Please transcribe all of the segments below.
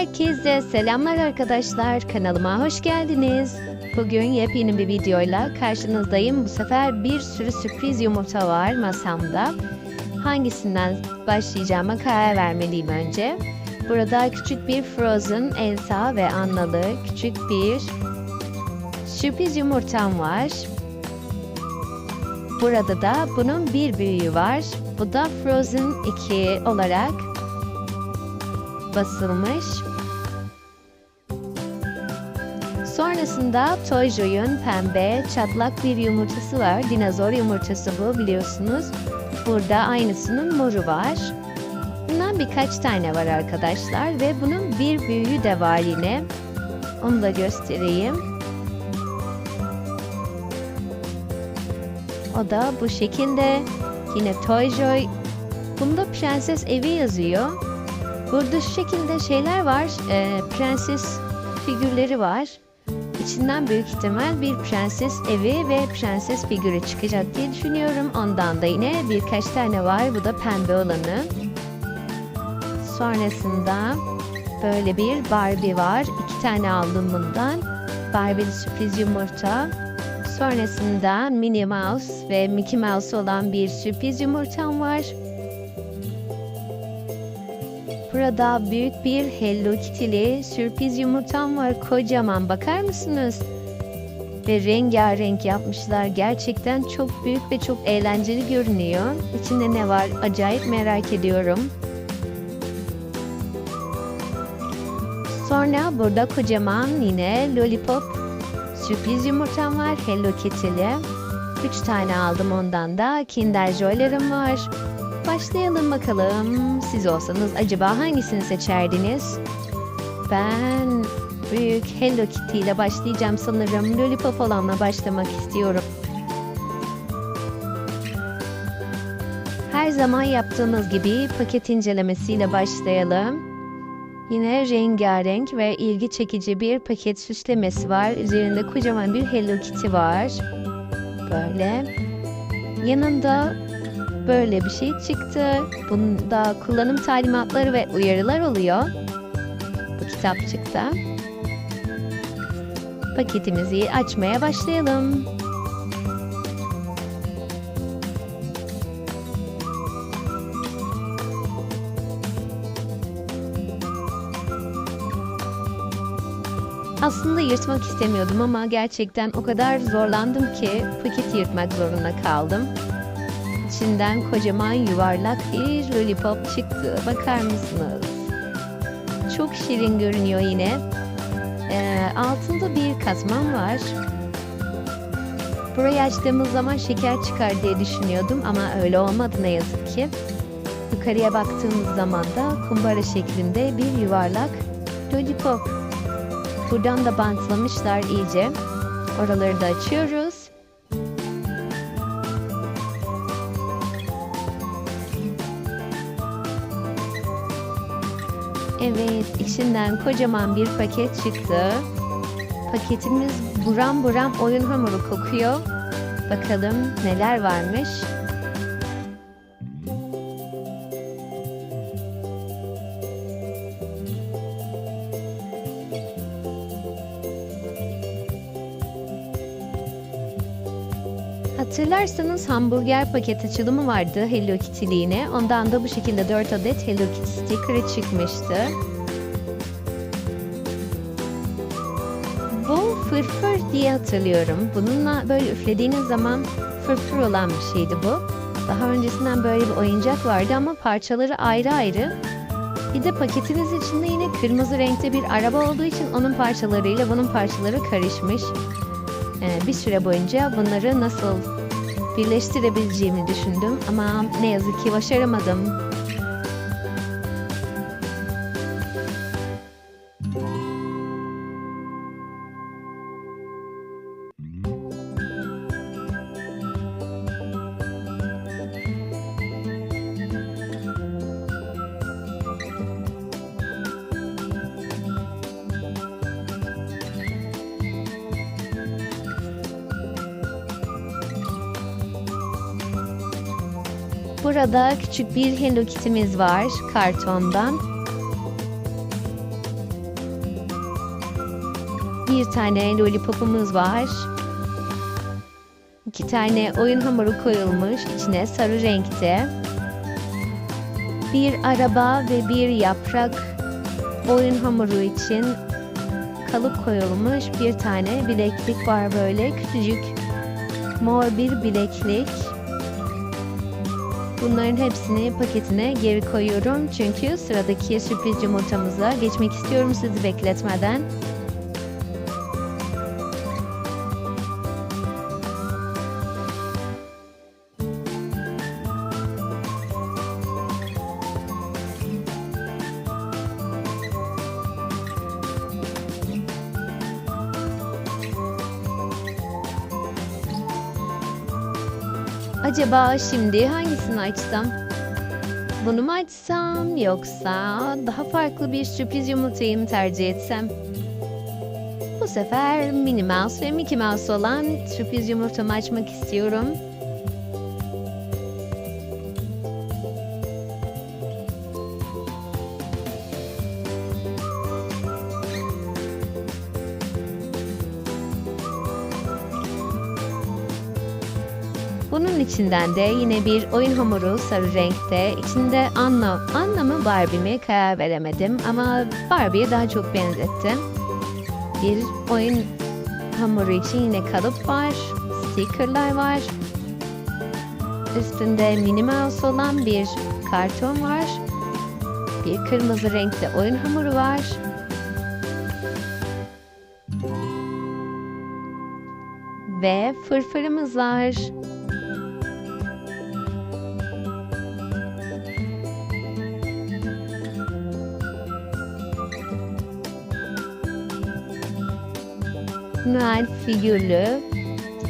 Herkese selamlar arkadaşlar. Kanalıma hoş geldiniz. Bugün yepyeni bir videoyla karşınızdayım. Bu sefer bir sürü sürpriz yumurta var masamda. Hangisinden başlayacağıma karar vermeliyim önce. Burada küçük bir Frozen, Elsa ve Annalı küçük bir sürpriz yumurtam var. Burada da bunun bir büyüğü var. Bu da Frozen 2 olarak basılmış. Sonrasında Toy Joy'un pembe çatlak bir yumurtası var. Dinozor yumurtası bu biliyorsunuz. Burada aynısının moru var. Bundan birkaç tane var arkadaşlar ve bunun bir büyüğü de var yine. Onu da göstereyim. O da bu şekilde. Yine Toy Joy. Bunda Prenses Evi yazıyor. Burada şu şekilde şeyler var. Ee, prenses figürleri var. İçinden büyük ihtimal bir prenses evi ve prenses figürü çıkacak diye düşünüyorum. Ondan da yine birkaç tane var. Bu da pembe olanı. Sonrasında böyle bir Barbie var. İki tane aldım bundan. Barbie'li sürpriz yumurta. Sonrasında Minnie Mouse ve Mickey Mouse olan bir sürpriz yumurtam var. Burada büyük bir Hello Kitty'li sürpriz yumurtam var. Kocaman bakar mısınız? Ve rengarenk yapmışlar. Gerçekten çok büyük ve çok eğlenceli görünüyor. İçinde ne var acayip merak ediyorum. Sonra burada kocaman yine Lollipop sürpriz yumurtam var. Hello Kitty'li. Üç tane aldım ondan da. Kinder Joy'larım var. Başlayalım bakalım. Siz olsanız acaba hangisini seçerdiniz? Ben büyük Hello Kitty ile başlayacağım sanırım. Lollipop olanla başlamak istiyorum. Her zaman yaptığımız gibi paket incelemesiyle başlayalım. Yine rengarenk ve ilgi çekici bir paket süslemesi var. Üzerinde kocaman bir Hello Kitty var. Böyle. Yanında böyle bir şey çıktı. Bunda kullanım talimatları ve uyarılar oluyor. Bu kitapçıkta. Paketimizi açmaya başlayalım. Aslında yırtmak istemiyordum ama gerçekten o kadar zorlandım ki paketi yırtmak zorunda kaldım. İçinden kocaman yuvarlak bir lollipop çıktı. Bakar mısınız? Çok şirin görünüyor yine. Ee, altında bir katman var. Burayı açtığımız zaman şeker çıkar diye düşünüyordum ama öyle olmadı ne yazık ki. Yukarıya baktığımız zaman da kumbara şeklinde bir yuvarlak lollipop. Buradan da bantlamışlar iyice. Oraları da açıyoruz. Evet, içinden kocaman bir paket çıktı. Paketimiz buram buram oyun hamuru kokuyor. Bakalım neler varmış. Hatırlarsanız hamburger paket açılımı vardı Hello Kitty'liğine. Ondan da bu şekilde 4 adet Hello Kitty sticker'ı çıkmıştı. Bu fırfır diye hatırlıyorum. Bununla böyle üflediğiniz zaman fırfır olan bir şeydi bu. Daha öncesinden böyle bir oyuncak vardı ama parçaları ayrı ayrı. Bir de paketimiz içinde yine kırmızı renkte bir araba olduğu için onun parçalarıyla bunun parçaları karışmış. Ee, bir süre boyunca bunları nasıl birleştirebileceğimi düşündüm ama ne yazık ki başaramadım. Burada küçük bir Hello Kitty'miz var kartondan. Bir tane lollipopumuz var. İki tane oyun hamuru koyulmuş. içine sarı renkte. Bir araba ve bir yaprak oyun hamuru için kalıp koyulmuş bir tane bileklik var böyle küçücük mor bir bileklik. Bunların hepsini paketine geri koyuyorum çünkü sıradaki sürpriz yumurtamıza geçmek istiyorum sizi bekletmeden. Acaba şimdi hangisini açsam? Bunu mu açsam yoksa daha farklı bir sürpriz yumurtayı mı tercih etsem? Bu sefer Minnie Mouse ve Mickey Mouse olan sürpriz yumurtamı açmak istiyorum. Bunun içinden de yine bir oyun hamuru sarı renkte. İçinde Anna, Anna mı Barbie mi karar veremedim ama Barbie'ye daha çok benzettim. Bir oyun hamuru için yine kalıp var, stickerlar var. Üstünde Minnie Mouse olan bir karton var. Bir kırmızı renkte oyun hamuru var. Ve fırfırımız var. Noel figürlü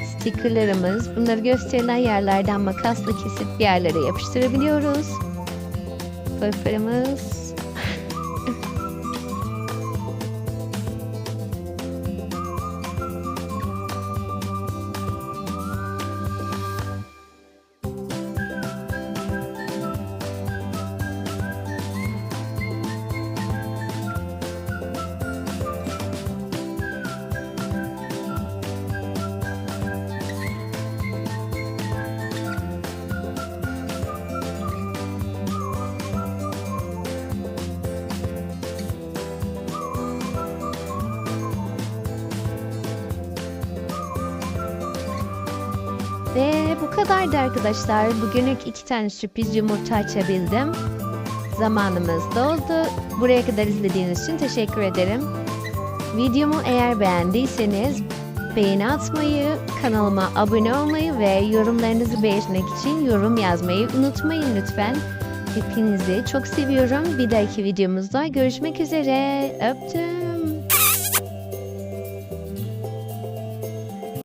stickerlarımız. Bunları gösterilen yerlerden makasla kesip yerlere yapıştırabiliyoruz. Fırfırımız. Ve bu kadardı arkadaşlar. Bugünlük iki tane sürpriz yumurta açabildim. Zamanımız doldu. Buraya kadar izlediğiniz için teşekkür ederim. Videomu eğer beğendiyseniz beğeni atmayı, kanalıma abone olmayı ve yorumlarınızı belirtmek için yorum yazmayı unutmayın lütfen. Hepinizi çok seviyorum. Bir dahaki videomuzda görüşmek üzere. Öptüm.